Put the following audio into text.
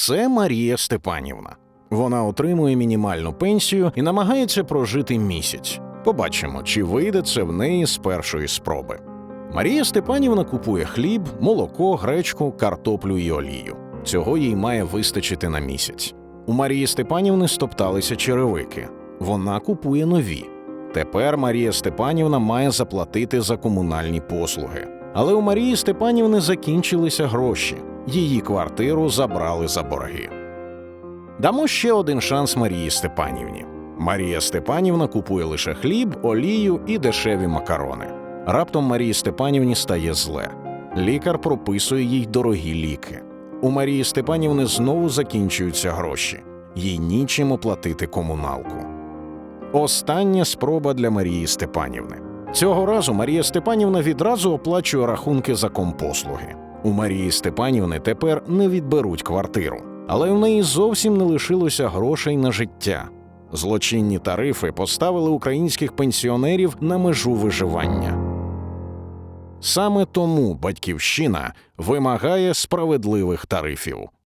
Це Марія Степанівна. Вона отримує мінімальну пенсію і намагається прожити місяць. Побачимо, чи вийде це в неї з першої спроби. Марія Степанівна купує хліб, молоко, гречку, картоплю і олію. Цього їй має вистачити на місяць. У Марії Степанівни стопталися черевики. Вона купує нові. Тепер Марія Степанівна має заплатити за комунальні послуги. Але у Марії Степанівни закінчилися гроші. Її квартиру забрали за борги. Дамо ще один шанс Марії Степанівні. Марія Степанівна купує лише хліб, олію і дешеві макарони. Раптом Марії Степанівні стає зле. Лікар прописує їй дорогі ліки. У Марії Степанівни знову закінчуються гроші. Їй нічим оплатити комуналку. Остання спроба для Марії Степанівни. Цього разу Марія Степанівна відразу оплачує рахунки за компослуги. У Марії Степанівни тепер не відберуть квартиру, але в неї зовсім не лишилося грошей на життя. Злочинні тарифи поставили українських пенсіонерів на межу виживання. Саме тому батьківщина вимагає справедливих тарифів.